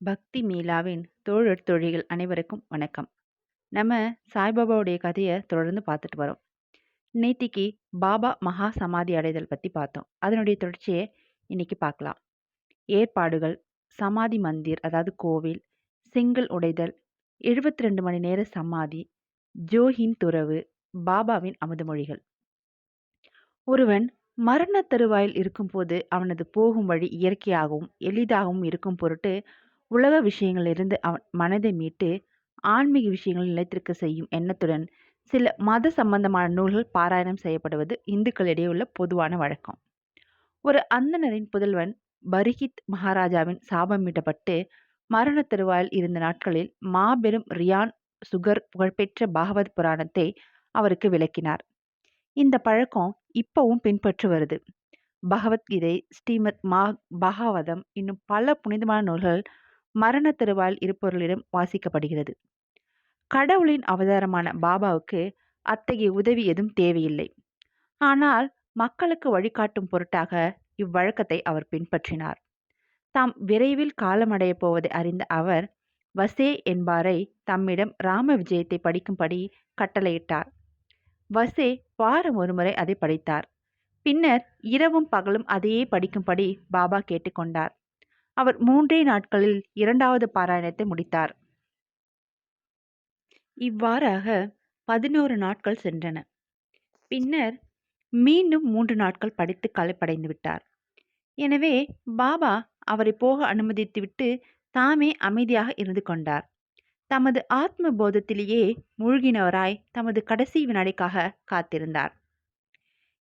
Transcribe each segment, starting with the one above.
பக்தி மீலாவின் தோழர் தொழிகள் அனைவருக்கும் வணக்கம். நம்ம சாய்பாபாவுடைய கதையை தொடர்ந்து பார்த்துட்டு வரோம். நேத்திக்கு பாபா மகா சமாதி அடைதல் பற்றி பார்த்தோம். அதனுடைய தொடர்ச்சியை இன்னைக்கு பார்க்கலாம். ஏற்பாடுகள் சமாதி மந்திர் அதாவது கோவில் செங்கல் உடைதல் எழுபத்தி ரெண்டு மணி நேர சமாதி ஜோஹின் துறவு பாபாவின் அமுதமொழிகள். ஒருவன் மரண தருவாயில் இருக்கும்போது அவனது போகும் வழி இயற்கையாகவும் எளிதாகவும் இருக்கும் பொருட்டு உலக விஷயங்களிலிருந்து அவன் மனதை மீட்டு ஆன்மீக விஷயங்களில் நிலைத்திருக்க செய்யும் எண்ணத்துடன் சில மத சம்பந்தமான நூல்கள் பாராயணம் செய்யப்படுவது இந்துக்களிடையே உள்ள பொதுவான வழக்கம். ஒரு அந்தனரின் புதல்வன் பரிகித் மகாராஜாவின் சாபமிடப்பட்டு மரண திருவாயில் இருந்த நாட்களில் மாபெரும் ரியான் சுகர் புகழ்பெற்ற பாகவத் புராணத்தை அவருக்கு விளக்கினார். இந்த பழக்கம் இப்பவும் பின்பற்று வருது. பகவத்கீதை ஸ்ரீமத் மா பாகவதம் இன்னும் பல புனிதமான நூல்கள் மரண தருவாயில் இருப்பவர்களிடம் வாசிக்கப்படுகிறது. கடவுளின் அவதாரமான பாபாவுக்கு அத்தகைய உதவி எதுவும் தேவையில்லை. ஆனால் மக்களுக்கு வழிகாட்டும் பொருட்டாக இவ்வழக்கத்தை அவர் பின்பற்றினார். தாம் விரைவில் காலமடையப் போவதை அறிந்த அவர் வசே என்பாரை தம்மிடம் ராம விஜயத்தை படிக்கும்படி கட்டளையிட்டார். வசே வாரம் ஒருமுறை அதை படித்தார். பின்னர் இரவும் பகலும் அதையே படிக்கும்படி பாபா கேட்டுக்கொண்டார் அவர் மூன்றே நாட்களில் இரண்டாவது பாராயணத்தை முடித்தார். இவ்வாறாக பதினோரு நாட்கள் சென்றன. பின்னர் மீண்டும் மூன்று நாட்கள் படித்து களைப்படைந்து விட்டார். எனவே பாபா அவரை போக அனுமதித்துவிட்டு தாமே அமைதியாக இருந்து கொண்டார். தமது ஆத்ம போதத்திலேயே மூழ்கினவராய் தமது கடைசி வினாடிக்காக காத்திருந்தார்.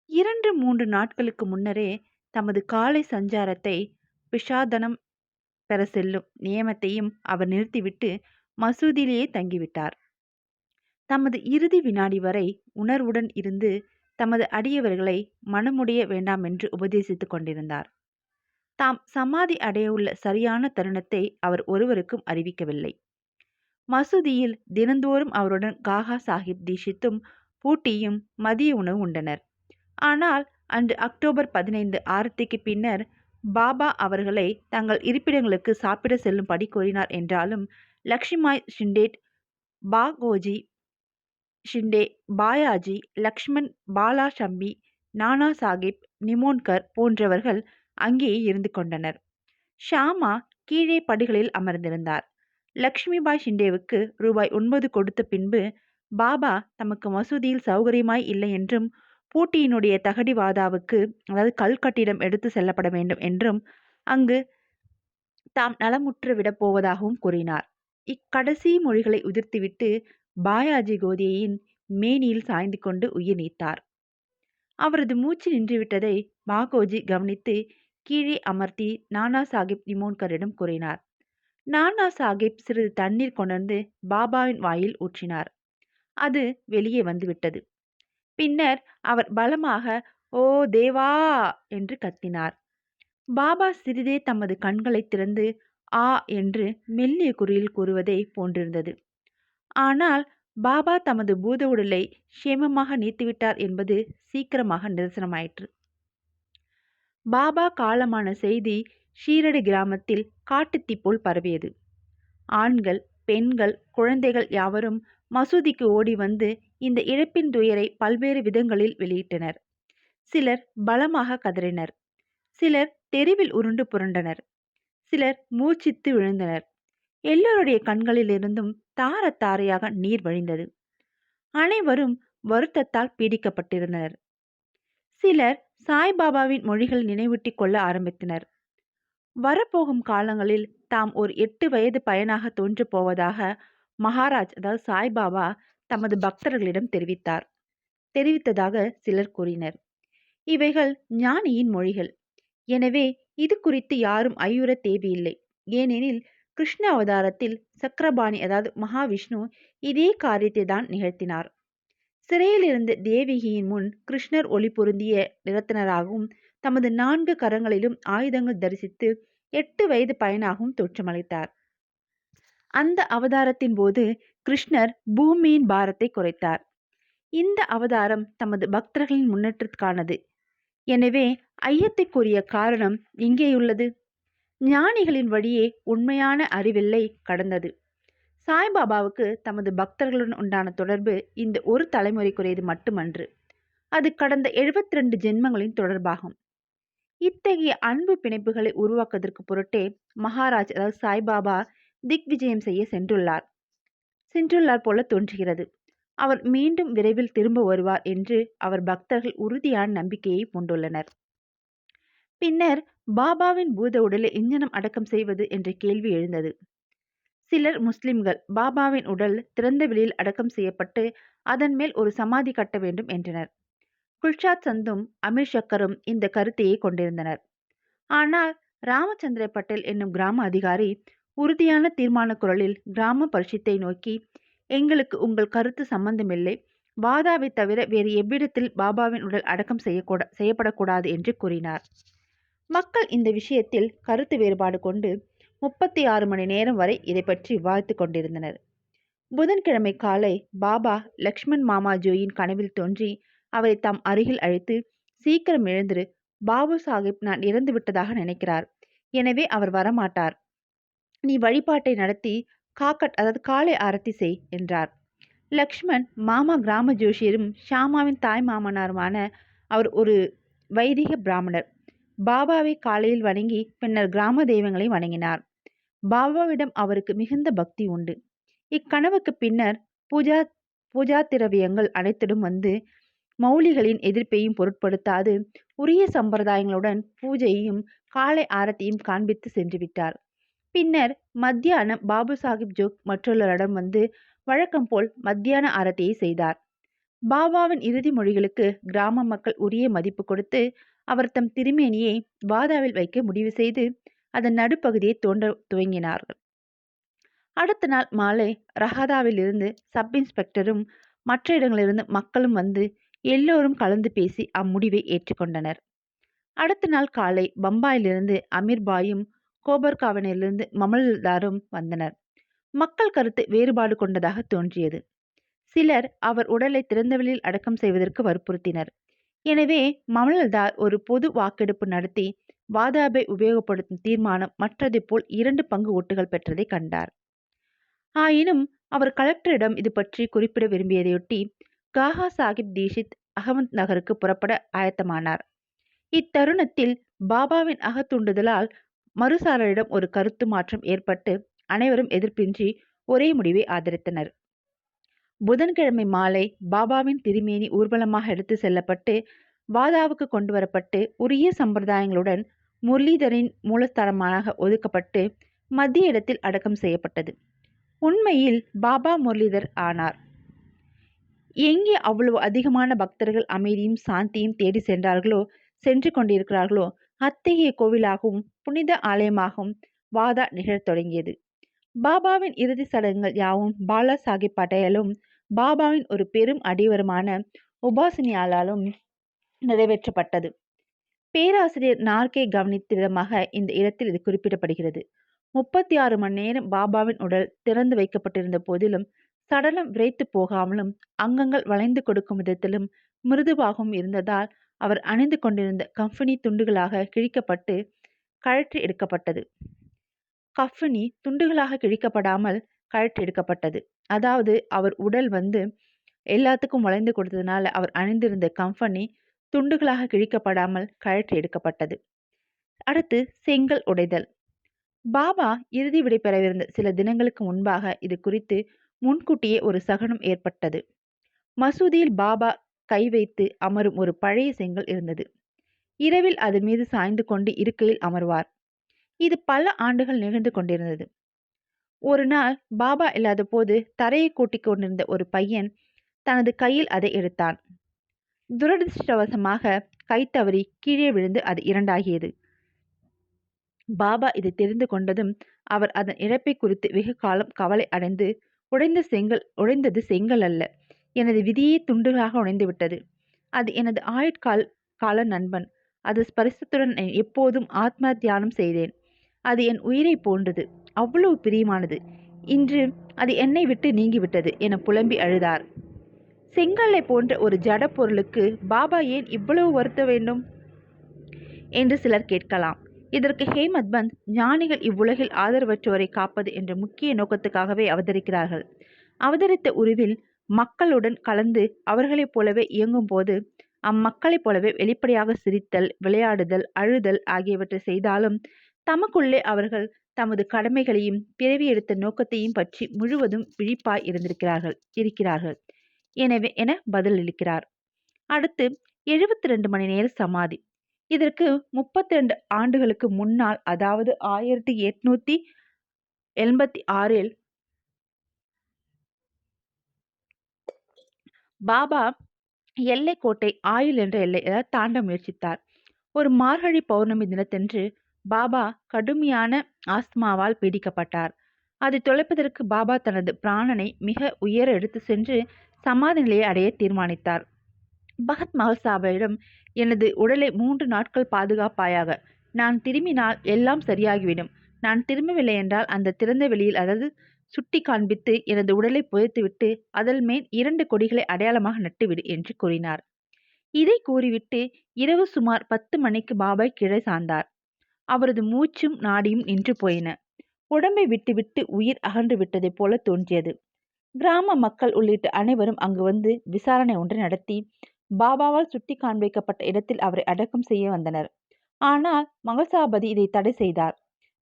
இரண்டு மூன்று நாட்களுக்கு முன்னரே தமது காலை சஞ்சாரத்தை பிஷாதனம் பெற செல்லும் நியமத்தையும் அவர் நிறுத்திவிட்டு மசூதியிலேயே தங்கிவிட்டார். தமது இறுதி வினாடி வரை உணர்வுடன் இருந்து தமது அடியவர்களை மனமுடைய வேண்டாம் என்று உபதேசித்துக் கொண்டிருந்தார். தாம் சமாதி அடையவுள்ள சரியான தருணத்தை அவர் ஒருவருக்கும் அறிவிக்கவில்லை. மசூதியில் தினந்தோறும் அவருடன் காகா சாஹிப் தீஷித்தும் பூட்டியும் மதிய உணவு உண்டனர். ஆனால் அன்று அக்டோபர் பதினைந்து ஆரத்திக்கு பின்னர் பாபா அவர்களை தங்கள் இருப்பிடங்களுக்கு சாப்பிட செல்லும்படி கூறினார் என்றாலும் லக்ஷ்மாய் ஷிண்டேட் பாகோஜி ஷிண்டே பாயாஜி லக்ஷ்மண் பாலா ஷம்பி நானா சாஹிப் நிமோன்கர் போன்றவர்கள் அங்கேயே இருந்து கொண்டனர். ஷாமா கீழே படிகளில் அமர்ந்திருந்தார். லக்ஷ்மிபாய் ஷிண்டேவுக்கு ரூபாய் ஒன்பது கொடுத்த பின்பு பாபா தமக்கு மசூதியில் சௌகரியமாய் இல்லை என்றும் பூட்டியினுடைய தகடிவாதாவுக்கு அதாவது கல்கட்டிடம் எடுத்து செல்லப்பட வேண்டும் என்றும் அங்கு தாம் நலமுற்று விடப் போவதாகவும் கூறினார். இக்கடைசி மொழிகளை உதிர்த்துவிட்டு பாயாஜி கோதியின் மேனியில் சாய்ந்து கொண்டு உயிர் நீத்தார். அவரது மூச்சு நின்றுவிட்டதை மாகோஜி கவனித்து கீழே அமர்த்தி நானா சாஹிப் நிமோன்கரிடம் கூறினார். நானா சாஹிப் சிறிது தண்ணீர் கொணர்ந்து பாபாவின் வாயில் ஊற்றினார். அது வெளியே வந்துவிட்டது. பின்னர் அவர் பலமாக ஓ தேவா! என்று கத்தினார். பாபா சிறிதே தமது கண்களை திறந்து ஆ என்று மெல்லிய குரலில் கூறுவதை போன்றிருந்தது. ஆனால் பாபா தமது பூத உடலை சேமமாக நீத்துவிட்டார் என்பது சீக்கிரமாக நிதர்சனமாயிற்று. பாபா காலமான செய்தி ஷீரடி கிராமத்தில் காட்டுத்தீ போல் பரவியது. ஆண்கள் பெண்கள் குழந்தைகள் யாவரும் மசூதிக்கு ஓடி வந்து இந்த இழப்பின் துயரை பல்வேறு விதங்களில் வெளியிட்டனர். சிலர் பலமாக கதறினர். சிலர் தெருவில் உருண்டு புரண்டனர். சிலர் மூச்சித்து விழுந்தனர். எல்லோருடைய கண்களிலிருந்தும் தார தாரையாக நீர் வழிந்தது. அனைவரும் வருத்தத்தால் பீடிக்கப்பட்டிருந்தனர். சிலர் சாய்பாபாவின் மொழிகள் நினைவூட்டி கொள்ள ஆரம்பித்தனர். வரப்போகும் காலங்களில் தாம் ஒரு எட்டு வயது பயனாக தோன்று போவதாக மகாராஜ் அதாவது சாய்பாபா தமது பக்தர்களிடம் தெரிவித்தார். தெரிவித்ததாக சிலர் கூறினர். இவைகள் ஞானியின் மொழிகள். எனவே இது குறித்து யாரும் ஐயுற தேவையில்லை. ஏனெனில் கிருஷ்ண அவதாரத்தில் சக்கரபாணி அதாவது மகாவிஷ்ணு இதே காரியத்தை தான் நிகழ்த்தினார். சிறையிலிருந்து தேவிகியின் முன் கிருஷ்ணர் ஒளி பொருந்திய நிறத்தினராகவும் தமது நான்கு கரங்களிலும் ஆயுதங்கள் தரிசித்து எட்டு வயது பயனாகவும் தோற்றமளித்தார். அந்த அவதாரத்தின் போது கிருஷ்ணர் பூமியின் பாரத்தை குறைத்தார். இந்த அவதாரம் தமது பக்தர்களின் முன்னேற்றத்துக்கானது எனவே ஐயத்துக்குரிய காரணம் இங்கேயுள்ளது. ஞானிகளின் வழியே உண்மையான அறிவெல்லை கடந்தது. சாய்பாபாவுக்கு தமது பக்தர்களுடன் உண்டான தொடர்பு இந்த ஒரு தலைமுறைக்குரியது மட்டுமன்று. அது கடந்த எழுபத்தி ரெண்டு ஜென்மங்களின் தொடர்பாகும். இத்தகைய அன்பு பிணைப்புகளை உருவாக்குவதற்கு பொருட்டே மகாராஜ் அதாவது சாய்பாபா திக் விஜயம் செய்ய சென்றுள்ளார். சென்றுள்ளார் போல தோன்றுகிறது. அவர் மீண்டும் விரைவில் திரும்ப வருவார் என்று அவர் பக்தர்கள் உறுதியான நம்பிக்கையை கொண்டுள்ளனர். பின்னர் பாபாவின் பூத உடலை இஞ்சனம் அடக்கம் செய்வது என்ற கேள்வி எழுந்தது. சிலர் முஸ்லிம்கள் பாபாவின் உடல் திறந்த வெளியில் அடக்கம் செய்யப்பட்டு அதன் மேல் ஒரு சமாதி கட்ட வேண்டும் என்றனர். குல்ஷாத் சந்தும் அமீர் ஷக்கரும் இந்த கருத்தையே கொண்டிருந்தனர். ஆனால் ராமச்சந்திர பட்டேல் என்னும் கிராம அதிகாரி உறுதியான தீர்மான குரலில் கிராம பரிஷத்தை நோக்கி எங்களுக்கு உங்கள் கருத்து சம்பந்தமில்லை. வாதாவை தவிர வேறு எவ்விடத்தில் பாபாவின் உடல் அடக்கம் செய்யக்கூட செய்யப்படக்கூடாது என்று கூறினார். மக்கள் இந்த விஷயத்தில் கருத்து வேறுபாடு கொண்டு முப்பத்தி ஆறு மணி நேரம் வரை இதை பற்றி விவாதித்து கொண்டிருந்தனர். புதன்கிழமை காலை பாபா லக்ஷ்மண் மாமாஜோயின் கனவில் தோன்றி அவரை தாம் அருகில் அழைத்து சீக்கிரம் எழுந்திரு. பாபு சாஹிப் நான் இறந்து விட்டதாக நினைக்கிறார். எனவே அவர் வரமாட்டார். நீ வழிபாட்டை நடத்தி காக்கட் அதாவது காலை ஆரத்தி செய் என்றார். லக்ஷ்மண் மாமா கிராம ஜோஷியரும் ஷாமாவின் தாய் மாமனாருமான அவர் ஒரு வைதிக பிராமணர். பாபாவை காலையில் வணங்கி பின்னர் கிராம தெய்வங்களை வணங்கினார். பாபாவிடம் அவருக்கு மிகுந்த பக்தி உண்டு. இக்கனவுக்கு பின்னர் பூஜா பூஜா திரவியங்கள் அனைத்திடம் வந்து மௌலிகளின் எதிர்ப்பையும் பொருட்படுத்தாது உரிய சம்பிரதாயங்களுடன் பூஜையையும் காலை ஆரத்தியும் காண்பித்து சென்று விட்டார் பின்னர் மத்தியானம் பாபு சாஹிப் ஜோக் மற்றொருவரிடம் வந்து வழக்கம் போல் மத்தியான ஆரத்தியை செய்தார். பாபாவின் இறுதி மொழிகளுக்கு கிராம மக்கள் உரிய மதிப்பு கொடுத்து அவர் தம் திருமேனியை வாதாவில் வைக்க முடிவு செய்து அதன் நடுப்பகுதியை தோண்ட துவங்கினார்கள். அடுத்த நாள் மாலை ரஹாதாவிலிருந்து சப் இன்ஸ்பெக்டரும் மற்ற இடங்களிலிருந்து மக்களும் வந்து எல்லோரும் கலந்து பேசி அம்முடிவை ஏற்றுக்கொண்டனர். அடுத்த நாள் காலை பம்பாயிலிருந்து அமீர்பாயும் கோபர்காவனிலிருந்து மமல்தாரும் வந்தனர். மக்கள் கருத்து வேறுபாடு கொண்டதாக தோன்றியது. சிலர் அவர் உடலை திறந்தவெளியில் அடக்கம் செய்வதற்கு வற்புறுத்தினர். எனவே மமல்தார் ஒரு பொது வாக்கெடுப்பு நடத்தி வாதாபை உபயோகப்படுத்தும் தீர்மானம் மற்றதை போல் இரண்டு பங்கு ஓட்டுகள் பெற்றதை கண்டார். ஆயினும் அவர் கலெக்டரிடம் இது பற்றி குறிப்பிட விரும்பியதையொட்டி காஹா சாஹிப் தீஷித் அகமத் நகருக்கு புறப்பட ஆயத்தமானார். இத்தருணத்தில் பாபாவின் அகத்தூண்டுதலால் மறுசாரரிடம் ஒரு கருத்து மாற்றம் ஏற்பட்டு அனைவரும் எதிர்ப்பின்றி ஒரே முடிவை ஆதரித்தனர். புதன்கிழமை மாலை பாபாவின் திருமேனி ஊர்வலமாக எடுத்து செல்லப்பட்டு வாதாவுக்கு கொண்டு வரப்பட்டு உரிய சம்பிரதாயங்களுடன் முரளிதரின் மூலஸ்தானமாக ஒதுக்கப்பட்டு மத்திய இடத்தில் அடக்கம் செய்யப்பட்டது. உண்மையில் பாபா முரளிதர் ஆனார். எங்கே அவ்வளவு அதிகமான பக்தர்கள் அமைதியும் சாந்தியும் தேடி சென்றார்களோ சென்று கொண்டிருக்கிறார்களோ அத்தகைய கோவிலாகவும் புனித ஆலயமாகவும் வாதா நிகழத் தொடங்கியது. பாபாவின் இறுதி சடங்குகள் யாவும் பாலா சாஹிப் பட்டேலும் பாபாவின் ஒரு பெரும் அடிவருமான உபாசனியாலும் நிறைவேற்றப்பட்டது. பேராசிரியர் நார்கே கவனித்த விதமாக இந்த இடத்தில் இது குறிப்பிடப்படுகிறது. முப்பத்தி ஆறு மணி நேரம் பாபாவின் உடல் திறந்து வைக்கப்பட்டிருந்த போதிலும் சடலம் விரைத்து போகாமலும் அங்கங்கள் வளைந்து கொடுக்கும் விதத்திலும் மிருதுவாகவும் இருந்ததால் அவர் அணிந்து கொண்டிருந்த கம்பெனி துண்டுகளாக கிழிக்கப்பட்டு கழற்றி எடுக்கப்பட்டது. கஃபினி துண்டுகளாக கிழிக்கப்படாமல் கழற்றி எடுக்கப்பட்டது. அதாவது அவர் உடல் வந்து எல்லாத்துக்கும் வளைந்து கொடுத்ததுனால அவர் அணிந்திருந்த கம்பெனி துண்டுகளாக கிழிக்கப்படாமல் கழற்றி எடுக்கப்பட்டது. அடுத்து செங்கல் உடைதல். பாபா இறுதி விடை பெறவிருந்த சில தினங்களுக்கு முன்பாக இது குறித்து முன்கூட்டியே ஒரு சகனம் ஏற்பட்டது. மசூதியில் பாபா கை வைத்து அமரும் ஒரு பழைய செங்கல் இருந்தது. இரவில் அது மீது சாய்ந்து கொண்டு இருக்கையில் அமர்வார். இது பல ஆண்டுகள் நிகழ்ந்து கொண்டிருந்தது. ஒரு நாள் பாபா இல்லாத போது தரையை கூட்டிக் கொண்டிருந்த ஒரு பையன் தனது கையில் அதை எடுத்தான். துரதிருஷ்டவசமாக கை தவறி கீழே விழுந்து அது இரண்டாகியது. பாபா இதை தெரிந்து கொண்டதும் அவர் அதன் இழப்பை குறித்து வெகு காலம் கவலை அடைந்து உடைந்த செங்கல் உடைந்தது செங்கல் அல்ல. எனது விதியே துண்டுகளாக உடைந்து விட்டது. அது எனது ஆயுட்கால் கால நண்பன். அது ஸ்பரிசத்துடன் எப்போதும் ஆத்ம தியானம் செய்தேன். அது என் உயிரை போன்றது. அவ்வளவு பிரியமானது. இன்று அது என்னை விட்டு நீங்கிவிட்டது என புலம்பி அழுதார். செங்கல்லை போன்ற ஒரு ஜட பொருளுக்கு பாபா ஏன் இவ்வளவு வருத்த வேண்டும்? என்று சிலர் கேட்கலாம். இதற்கு ஹேமத் பந்த் ஞானிகள் இவ்வுலகில் ஆதரவற்றோரை காப்பது என்ற முக்கிய நோக்கத்துக்காகவே அவதரிக்கிறார்கள். அவதரித்த உருவில் மக்களுடன் கலந்து அவர்களைப் போலவே இயங்கும் போது அம்மக்களைப் போலவே வெளிப்படையாக சிரித்தல் விளையாடுதல் அழுதல் ஆகியவற்றை செய்தாலும் தமக்குள்ளே அவர்கள் தமது கடமைகளையும் பிறவி எடுத்த நோக்கத்தையும் பற்றி முழுவதும் விழிப்பாய் இருந்திருக்கிறார்கள் இருக்கிறார்கள். எனவே என பதிலளிக்கிறார். அடுத்து எழுபத்தி ரெண்டு மணி நேர சமாதி. இதற்கு முப்பத்தி ரெண்டு ஆண்டுகளுக்கு முன்னால் அதாவது ஆயிரத்தி எட்நூத்தி எண்பத்தி ஆறில் பாபா எல்லைக்கோட்டை ஆயுள் என்ற எல்லை தாண்ட முயற்சித்தார். ஒரு மார்கழி பௌர்ணமி தினத்தன்று பாபா கடுமையான ஆஸ்துமாவால் பீடிக்கப்பட்டார். அதை தொலைப்பதற்கு பாபா தனது பிராணனை மிக உயர எடுத்து சென்று சமாதி நிலையை அடைய தீர்மானித்தார். பகத் மகசாபிடம் எனது உடலை மூன்று நாட்கள் பாதுகாப்பாயாக நான் திரும்பினால் எல்லாம் சரியாகிவிடும். நான் திரும்பவில்லை என்றால் அந்த திறந்த வெளியில் அதாவது சுட்டி காண்பித்து எனது உடலை புதைத்துவிட்டு அதன் மேல் இரண்டு கொடிகளை அடையாளமாக நட்டுவிடு என்று கூறினார். இதை கூறிவிட்டு இரவு சுமார் பத்து மணிக்கு பாபாய் கீழே சார்ந்தார் அவரது மூச்சும் நாடியும் நின்று போயின. உடம்பை விட்டுவிட்டு உயிர் அகன்று விட்டதைப் போல தோன்றியது. கிராம மக்கள் உள்ளிட்ட அனைவரும் அங்கு வந்து விசாரணை ஒன்றை நடத்தி பாபாவால் சுட்டி காண்பிக்கப்பட்ட இடத்தில் அவரை அடக்கம் செய்ய வந்தனர். ஆனால் மகசாபதி இதை தடை செய்தார்.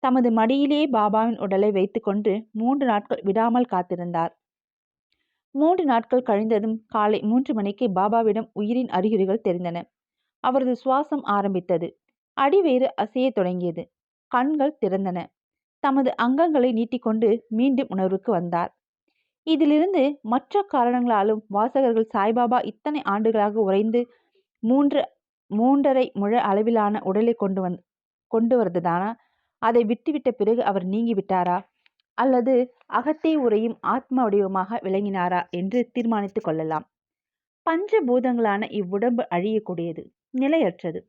தமது மடியிலே பாபாவின் உடலை வைத்துக்கொண்டு மூன்று நாட்கள் விடாமல் காத்திருந்தார். மூன்று நாட்கள் கழிந்ததும் காலை மூன்று மணிக்கு பாபாவிடம் உயிரின் அறிகுறிகள் தெரிந்தன. அவரது சுவாசம் ஆரம்பித்தது. அடிவேறு அசையத் தொடங்கியது. கண்கள் திறந்தன. தமது அங்கங்களை நீட்டிக்கொண்டு மீண்டும் உணர்வுக்கு வந்தார். இதிலிருந்து மற்ற காரணங்களாலும் வாசகர்கள் சாய்பாபா இத்தனை ஆண்டுகளாக உறைந்து மூன்று மூன்றரை முழ அளவிலான உடலை கொண்டு வந் கொண்டு வருவதுதானா அதை விட்டுவிட்ட பிறகு அவர் நீங்கிவிட்டாரா? அல்லது அகத்தே உரையும் ஆத்ம வடிவமாக விளங்கினாரா என்று தீர்மானித்துக் கொள்ளலாம். பஞ்சபூதங்களான இவ்வுடம்பு அழியக்கூடியது நிலையற்றது.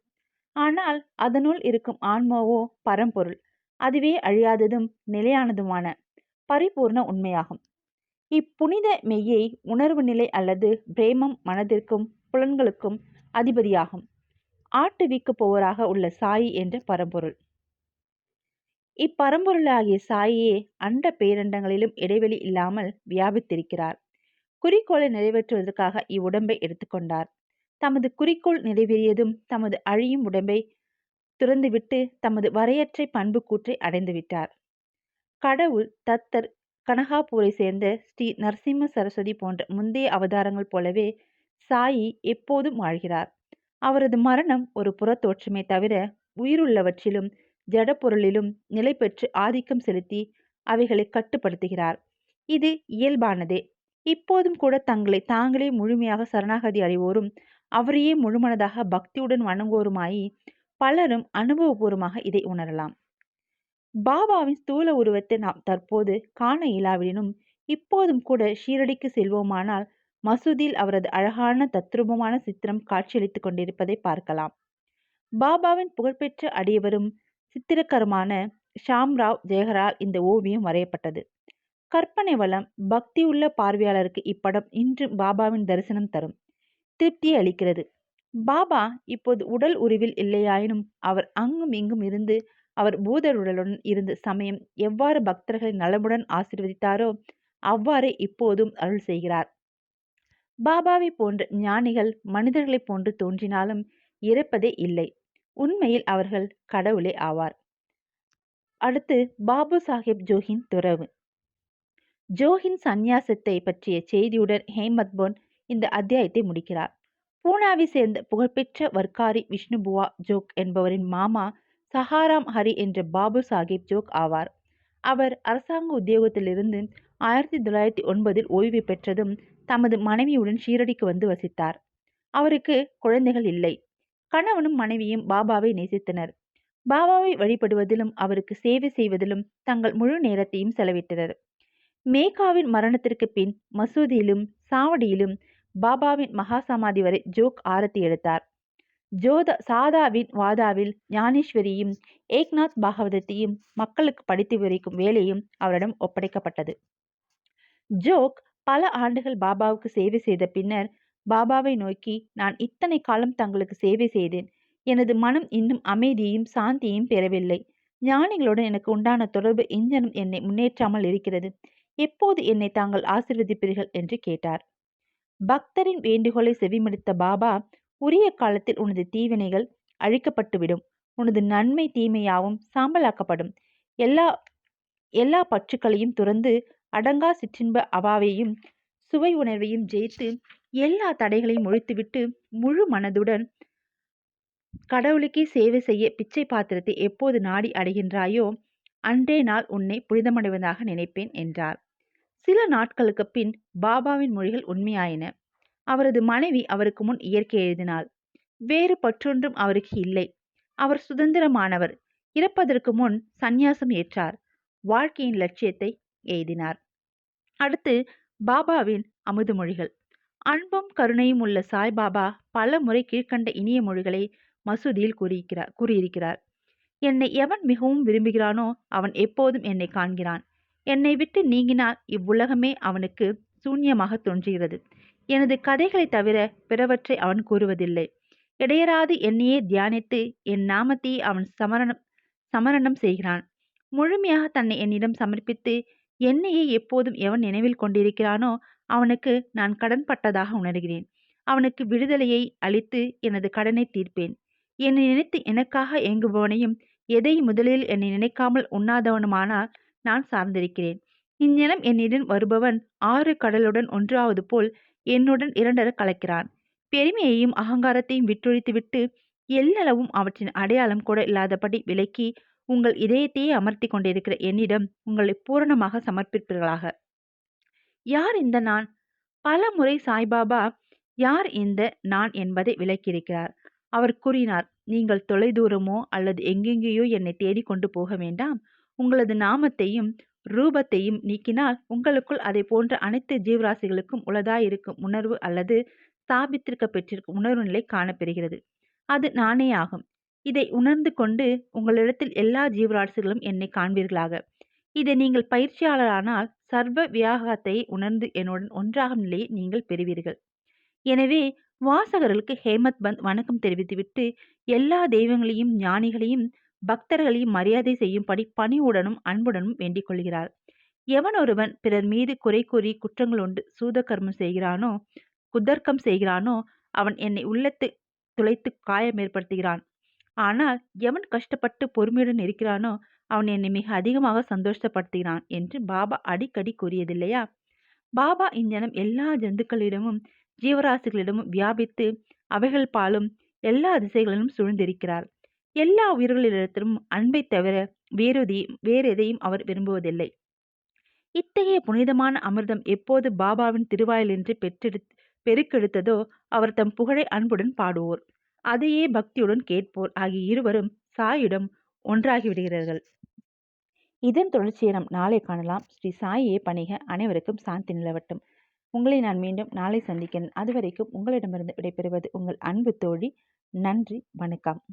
ஆனால் அதனுள் இருக்கும் ஆன்மாவோ பரம்பொருள் அதுவே அழியாததும் நிலையானதுமான பரிபூர்ண உண்மையாகும். இப்புனித மெய்யை உணர்வு நிலை அல்லது பிரேமம் மனதிற்கும் புலன்களுக்கும் அதிபதியாகும். ஆட்டுவிக்கு போவராக உள்ள சாயி என்ற பரம்பொருள். இப்பரம்பொருளாகிய சாயே அண்ட பேரண்டங்களிலும் இடைவெளி இல்லாமல் வியாபித்திருக்கிறார். குறிக்கோளை நிறைவேற்றுவதற்காக இவ்வுடம்பை எடுத்துக்கொண்டார். தமது குறிக்கோள் நிறைவேறியதும் தமது அழியும் உடம்பை துறந்துவிட்டு தமது வரையற்றை பண்பு கூற்றை அடைந்துவிட்டார். கடவுள் தத்தர் கனகாபூரை சேர்ந்த ஸ்ரீ நரசிம்ம சரஸ்வதி போன்ற முந்தைய அவதாரங்கள் போலவே சாயி எப்போதும் வாழ்கிறார். அவரது மரணம் ஒரு புறத்தோற்றமே தவிர உயிருள்ளவற்றிலும் ஜடப்பொருளிலும் நிலை பெற்று ஆதிக்கம் செலுத்தி அவைகளை கட்டுப்படுத்துகிறார். இது இயல்பானதே. இப்போதும் கூட தங்களை தாங்களே முழுமையாக சரணாகதி அடைவோரும் அவரையே முழுமனதாக பக்தியுடன் வணங்குவோருமாயி பலரும் அனுபவபூர்வமாக இதை உணரலாம். பாபாவின் ஸ்தூல உருவத்தை நாம் தற்போது காண இயலாவிடனும் இப்போதும் கூட ஷீரடிக்கு செல்வோமானால் மசூதியில் அவரது அழகான தத்ரூபமான சித்திரம் காட்சியளித்துக் கொண்டிருப்பதை பார்க்கலாம். பாபாவின் புகழ்பெற்ற அடியவரும் சித்திரக்கருமான ஷாம்ராவ் ஜெயகரால் இந்த ஓவியம் வரையப்பட்டது. கற்பனை வளம் பக்தியுள்ள பார்வையாளருக்கு இப்படம் இன்று பாபாவின் தரிசனம் தரும். திருப்தியை அளிக்கிறது. பாபா இப்போது உடல் உருவில் இல்லையாயினும் அவர் அங்கும் இங்கும் இருந்து அவர் பூதருடலுடன் இருந்த சமயம் எவ்வாறு பக்தர்களை நலமுடன் ஆசிர்வதித்தாரோ அவ்வாறே இப்போதும் அருள் செய்கிறார். பாபாவை போன்ற ஞானிகள் மனிதர்களைப் போன்று தோன்றினாலும் இறப்பதே இல்லை. உண்மையில் அவர்கள் கடவுளே ஆவார். அடுத்து பாபு சாஹிப் ஜோஹின் துறவு. ஜோஹின் சந்நியாசத்தை பற்றிய செய்தியுடன் ஹேமத் போன் இந்த அத்தியாயத்தை முடிக்கிறார். பூனாவை சேர்ந்த புகழ்பெற்ற வர்க்காரி விஷ்ணுபுவா ஜோக் என்பவரின் மாமா சஹாராம் ஹரி என்ற பாபு சாஹிப் ஜோக் ஆவார். அவர் அரசாங்க உத்தியோகத்திலிருந்து ஆயிரத்தி தொள்ளாயிரத்தி ஒன்பதில் ஓய்வு பெற்றதும் தமது மனைவியுடன் ஷீரடிக்கு வந்து வசித்தார். அவருக்கு குழந்தைகள் இல்லை. கணவனும் மனைவியும் பாபாவை நேசித்தனர். பாபாவை வழிபடுவதிலும் அவருக்கு சேவை செய்வதிலும் தங்கள் முழு நேரத்தையும் செலவிட்டனர். மேகாவின் மரணத்திற்கு பின் மசூதியிலும் சாவடியிலும் பாபாவின் மகா சமாதி வரை ஜோக் ஆரத்தி எடுத்தார். ஜோத சாதாவின் வாதாவில் ஞானேஸ்வரியும் ஏக்நாத் பாகவதத்தையும் மக்களுக்கு படித்து விவரிக்கும் வேலையும் அவரிடம் ஒப்படைக்கப்பட்டது. ஜோக் பல ஆண்டுகள் பாபாவுக்கு சேவை செய்த பின்னர் பாபாவை நோக்கி நான் இத்தனை காலம் தங்களுக்கு சேவை செய்தேன். எனது மனம் இன்னும் அமைதியையும் சாந்தியையும் பெறவில்லை. ஞானிகளுடன் எனக்கு உண்டான தொடர்பு இஞ்சனும் என்னை முன்னேற்றாமல் இருக்கிறது. எப்போது என்னை தாங்கள் ஆசிர்வதிப்பீர்கள்? என்று கேட்டார். பக்தரின் வேண்டுகோளை செவிமடுத்த பாபா உரிய காலத்தில் உனது தீவினைகள் அழிக்கப்பட்டுவிடும். உனது நன்மை தீமையாவும் சாம்பலாக்கப்படும். எல்லா எல்லா பற்றுக்களையும் துறந்து அடங்கா சிற்றின்ப அவாவையும் சுவை உணர்வையும் ஜெயித்து எல்லா தடைகளையும் ஒழித்துவிட்டு முழு மனதுடன் கடவுளுக்கே சேவை செய்ய பிச்சை பாத்திரத்தை எப்போது நாடி அடைகின்றாயோ அன்றே நாள் உன்னை புனிதமடைவதாக நினைப்பேன் என்றார். சில நாட்களுக்கு பின் பாபாவின் மொழிகள் உண்மையாயின. அவரது மனைவி அவருக்கு முன் இயற்கை எழுதினாள். வேறு பற்றொன்றும் அவருக்கு இல்லை. அவர் சுதந்திரமானவர். இறப்பதற்கு முன் சந்நியாசம் ஏற்றார். வாழ்க்கையின் லட்சியத்தை எழுதினார் அடுத்து பாபாவின் அமுது மொழிகள். அன்பும் கருணையும் உள்ள சாய்பாபா பல முறை கீழ்கண்ட இனிய மொழிகளை மசூதியில் கூறியிருக்கிறார் கூறியிருக்கிறார். என்னை எவன் மிகவும் விரும்புகிறானோ அவன் எப்போதும் என்னை காண்கிறான். என்னை விட்டு நீங்கினால் இவ்வுலகமே அவனுக்கு சூன்யமாக தோன்றுகிறது. எனது கதைகளை தவிர பிறவற்றை அவன் கூறுவதில்லை. இடையராது என்னையே தியானித்து என் நாமத்தையே அவன் சமரணம் சமரணம் செய்கிறான். முழுமையாக தன்னை என்னிடம் சமர்ப்பித்து என்னையே எப்போதும் எவன் நினைவில் கொண்டிருக்கிறானோ அவனுக்கு நான் கடன்பட்டதாக உணர்கிறேன். அவனுக்கு விடுதலையை அளித்து எனது கடனை தீர்ப்பேன். என்னை நினைத்து எனக்காக இயங்குபவனையும் எதை முதலில் என்னை நினைக்காமல் உண்ணாதவனுமானால் நான் சார்ந்திருக்கிறேன். இந்நிலம் என்னிடம் வருபவன் ஆறு கடலுடன் ஒன்றாவது போல் என்னுடன் இரண்டர கலக்கிறான். பெருமையையும் அகங்காரத்தையும் விட்டொழித்துவிட்டு எல்லளவும் அவற்றின் அடையாளம் கூட இல்லாதபடி விலக்கி உங்கள் இதயத்தையே அமர்த்தி கொண்டிருக்கிற என்னிடம் உங்களை பூரணமாக சமர்ப்பிப்பீர்களாக. யார் இந்த நான்? பல முறை சாய்பாபா யார் இந்த நான் என்பதை விளக்கியிருக்கிறார். அவர் கூறினார் நீங்கள் தொலைதூரமோ அல்லது எங்கெங்கேயோ என்னை தேடிக்கொண்டு போக வேண்டாம். உங்களது நாமத்தையும் ரூபத்தையும் நீக்கினால் உங்களுக்குள் அதை போன்ற அனைத்து ஜீவராசிகளுக்கும் உளதாயிருக்கும் உணர்வு அல்லது ஸ்தாபித்திருக்க பெற்றிருக்கும் உணர்வு நிலை காணப்பெறுகிறது. அது நானே ஆகும். இதை உணர்ந்து கொண்டு உங்களிடத்தில் எல்லா ஜீவராசிகளும் என்னை காண்பீர்களாக. இதை நீங்கள் பயிற்சியாளரானால் சர்வ வியாகத்தை உணர்ந்து என்னுடன் ஒன்றாகும் நிலையை நீங்கள் பெறுவீர்கள். எனவே வாசகர்களுக்கு ஹேமத் பந்த் வணக்கம் தெரிவித்துவிட்டு எல்லா தெய்வங்களையும் ஞானிகளையும் பக்தர்களையும் மரியாதை செய்யும்படி பணிவுடனும் அன்புடனும் வேண்டிக் கொள்கிறார். எவன் ஒருவன் பிறர் மீது குறை கூறி குற்றங்கள் உண்டு சூதகர்மம் செய்கிறானோ குதர்க்கம் செய்கிறானோ அவன் என்னை உள்ளத்து துளைத்து காயம் ஏற்படுத்துகிறான். ஆனால் எவன் கஷ்டப்பட்டு பொறுமையுடன் இருக்கிறானோ அவன் என்னை மிக அதிகமாக சந்தோஷப்படுத்துகிறான் என்று பாபா அடிக்கடி கூறியதில்லையா? பாபா இஞ்சனம் எல்லா ஜந்துக்களிடமும் ஜீவராசிகளிடமும் வியாபித்து அவைகள் பாலும் எல்லா திசைகளிலும் சூழ்ந்திருக்கிறார். எல்லா உயிர்களிடத்திலும் அன்பை தவிர வேறெதை வேறு எதையும் அவர் விரும்புவதில்லை. இத்தகைய புனிதமான அமிர்தம் எப்போது பாபாவின் திருவாயிலின்றி பெற்றெடு பெருக்கெடுத்ததோ அவர் தம் புகழை அன்புடன் பாடுவோர். அதையே பக்தியுடன் கேட்போர் ஆகிய இருவரும் சாயிடம் ஒன்றாகிவிடுகிறார்கள் இதன் தொடர்ச்சியை நாம் நாளை காணலாம். ஸ்ரீ சாயியை பணிக அனைவருக்கும் சாந்தி நிலவட்டும். உங்களை நான் மீண்டும் நாளை சந்திக்கிறேன். அதுவரைக்கும் உங்களிடமிருந்து விடைபெறுவது உங்கள் அன்பு தோழி. நன்றி. வணக்கம்.